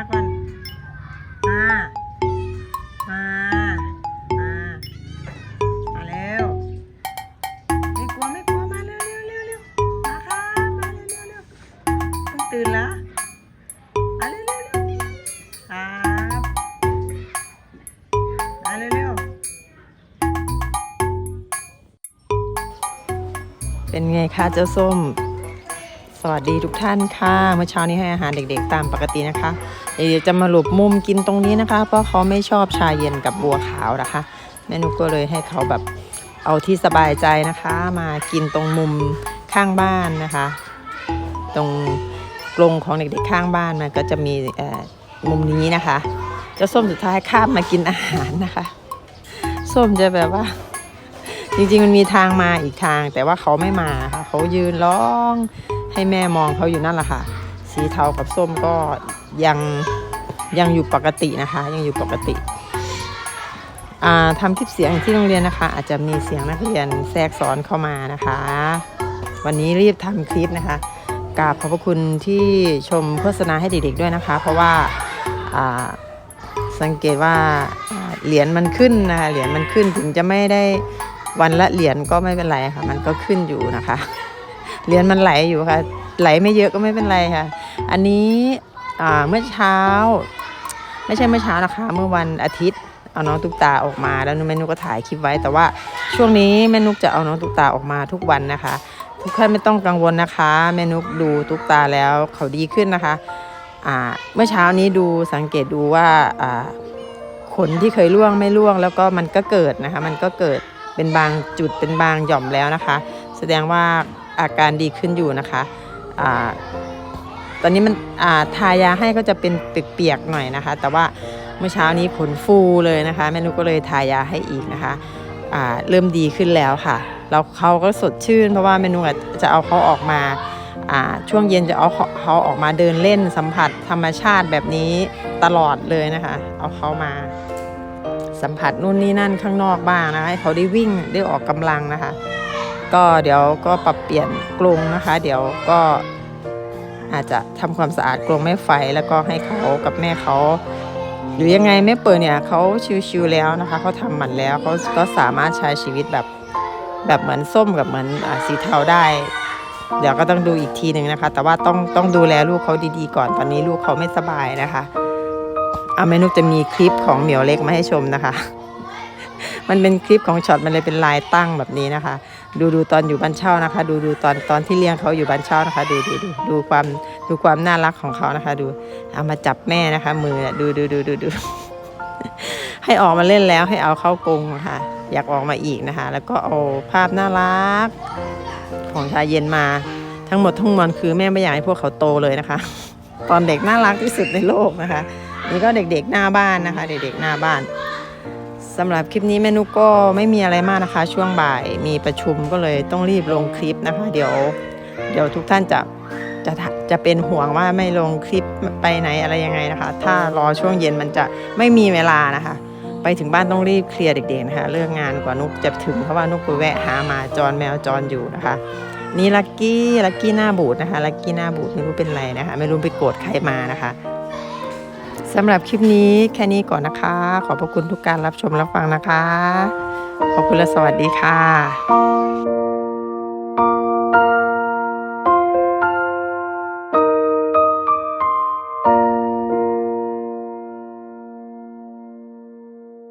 มาก่อน มา มา มา มาเร็ว ไม่กลัวไม่กลัวมาเร็วเร็วเร็วเร็วมาค่ะมาเร็วเร็วเร็วเพิ่งตื่นแล้วมาเร็วเร็วเร็วครับมาเร็วเร็วเป็นไงคะเจ้าส้ม สวัสดีทุกท่านค่ะ เมื่อเช้านี้ให้อาหารเด็กๆตามปกตินะคะ เดี๋ยวจะมาหลบมุมกินตรงนี้นะคะ เพราะเขาไม่ชอบชาเย็นกับบัวขาวนะคะ แม่นุกก็เลยให้เขาแบบเอาที่สบายใจนะคะ มากินตรงมุมข้างบ้านนะคะ ตรงกรงของเด็กๆข้างบ้านมันก็จะมีมุมนี้นะคะ เจ้าส้มสุดท้ายข้ามมากินอาหารนะคะ ส้มจะแบบว่าจริงๆมันมีทางมาอีกทางแต่ว่าเขาไม่มาค่ะเขายืนร้อง ให้แม่มองเขาอยู่นั่นแหละค่ะ สีเทากับส้มก็ยังยังอยู่ปกตินะคะ ยังอยู่ปกติอ่าทำคลิปเสียงที่โรงเรียนนะคะ อาจจะมีเสียงนักเรียนแทรกซ้อนเข้ามานะคะ วันนี้รีบทำคลิปนะคะกราบขอบพระคุณที่ชมโฆษณาให้เด็กๆด้วยนะคะ เพราะว่าสังเกตว่าเหรียญมันขึ้นนะคะเหรียญมันขึ้นถึงจะไม่ได้วันละเหรียญก็ไม่เป็นไรค่ะ มันก็ขึ้นอยู่นะคะ เหรียญมันไหลอยู่ค่ะ ไหลไม่เยอะก็ไม่เป็นไรค่ะ อันนี้เมื่อเช้า ไม่ใช่เมื่อเช้านะคะเมื่อวันอาทิตย์เอาน้องตุ๊กตาออกมาแล้วแม่นุกก็ถ่ายคลิปไว้ แต่ว่าช่วงนี้แม่นุกจะเอาน้องตุ๊กตาออกมาทุกวันนะคะ ทุกท่านไม่ต้องกังวลนะคะแม่นุกดูตุ๊กตาแล้วเขาดีขึ้นนะคะเมื่อเช้านี้ดูสังเกตดูว่าอ่าขนที่เคยร่วงไม่ร่วง แล้วก็มันก็เกิดนะคะ มันก็เกิดเป็นบางจุดเป็นบางหย่อมแล้วนะคะ แสดงว่า อาการดีขึ้นอยู่นะคะอ่าตอนนี้มันอ่าทายาให้ก็จะเป็นเปียกๆหน่อยนะคะ แต่ว่าเมื่อเช้านี้ผลฟูเลยนะคะแม่นุก็เลยทายาให้อีกนะคะอ่าเริ่มดีขึ้นแล้วค่ะแล้วเขาก็สดชื่นเพราะว่าแม่นุกจะเอาเขาออกมาช่วงเย็นจะเอาเขาเขาออกมาเดินเล่นสัมผัสธรรมชาติแบบนี้ตลอดเลยนะคะ เอาเขามาสัมผัสนู่นนี่นั่นข้างนอกบ้างนะคะให้เขาได้วิ่งได้ออกกำลังนะคะ ก็เดี๋ยวก็ปรับเปลี่ยนกรงนะคะ เดี๋ยวก็อาจจะทำความสะอาดกรงแม่ไฟแล้วก็ให้เขากับแม่เขาหรือยังไงแม่เปิดเนี่ยเขาชิวๆแล้วนะคะเขาทำหมันแล้วเขาก็สามารถใช้ชีวิตแบบแบบเหมือนส้มกับเหมือนอสีเทาได้ เดี๋ยวก็ต้องดูอีกทีหนึ่งนะคะ แต่ว่าต้องต้องดูแลลูกเขาดีๆก่อนตอนนี้ลูกเขาไม่สบายนะคะเอาแม่นุกจะมีคลิปของเหมียวเล็กมาให้ชมนะคะ มันเป็นคลิปของช็อตมันเลยเป็นลายตั้งแบบนี้นะคะ ดูดูตอนอยู่บ้านเช่านะคะ ดูดูตอนตอนที่เลี้ยงเขาอยู่บ้านเช่านะคะ ดูดูดูดูความดูความน่ารักของเขานะคะ ดูเอามาจับแม่นะคะ มือดูดูดูดูดูให้ออกมาเล่นแล้วให้เอาเข้ากรงนะคะอยากออกมาอีกนะคะ แล้วก็เอาภาพน่ารัก ของชายเย็นมาทั้งหมดทั้งมวลคือแม่ไม่อยากให้พวกเขาโตเลยนะคะ ตอนเด็กน่ารักที่สุดในโลกนะคะ นี่ก็เด็กๆหน้าบ้านนะคะ เด็กๆหน้าบ้าน สำหรับคลิปนี้แม่นุกก็ไม่มีอะไรมากนะคะ ช่วงบ่ายมีประชุมก็เลยต้องรีบลงคลิปนะคะ เดี๋ยว เดี๋ยวทุกท่านจะจะจะเป็นห่วงว่าไม่ลงคลิปไปไหนอะไรยังไงนะคะ ถ้ารอช่วงเย็นมันจะไม่มีเวลานะคะ ไปถึงบ้านต้องรีบเคลียร์เด็กๆนะคะเลิกงานกว่านุกจะถึงเพราะว่านุกไปแวะหามาจรแมวจรอยู่นะคะ นี่ลักกี้ลักกี้หน้าบูดนะคะลักกี้หน้าบูดไม่รู้เป็นไรนะคะ ไม่รู้ไปโกรธใครมานะคะ สำหรับคลิปนี้แค่นี้ก่อนนะคะ ขอบพระคุณทุกการรับชมรับฟังนะคะ ขอบคุณและสวัสดีค่ะ